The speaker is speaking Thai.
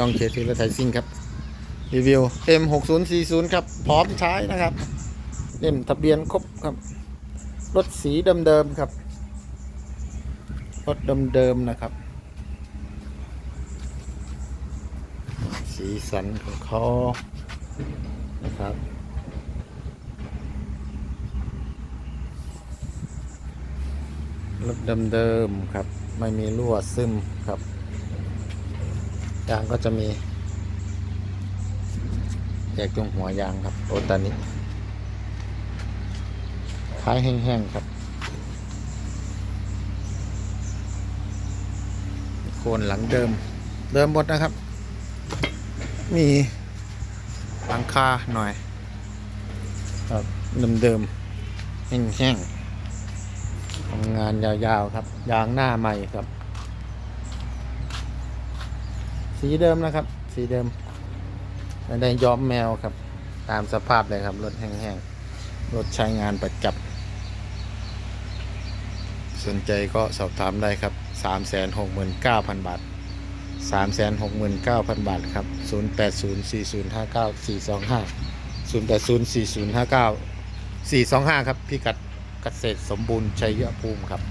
จองเขตทีรถไถซิ่งครับ รีวิว M6040 ครับ พร้อมใช้นะครับเล่มทะเบียนครบครับ รถสีเดิมๆครับ รถเดิมๆนะครับ สีสันของเขานะครับรถเดิมๆครับ ไม่มีรั่วซึมครับ ยางก็จะมีแยกตรงหัวยางครับโอตานิท้ายแห้งๆครับโคนหลังเดิม เดิมหมดนะครับ มีหลังคาหน่อยครับเดิมๆแห้งๆทำงานยาวๆครับ ยางหน้าใหม่ครับ สีเดิมนะครับ สีเดิมได้ย้อมแมวครับ ตามสภาพเลยครับรถแห้งๆรถใช้งานประจำสนใจก็สอบถามได้ครับ 369,000 บาท 369,000 บาทครับ 0804059425 0804059425 ครับพิกัดเกษตรสมบูรณ์ชัยภูมิครับ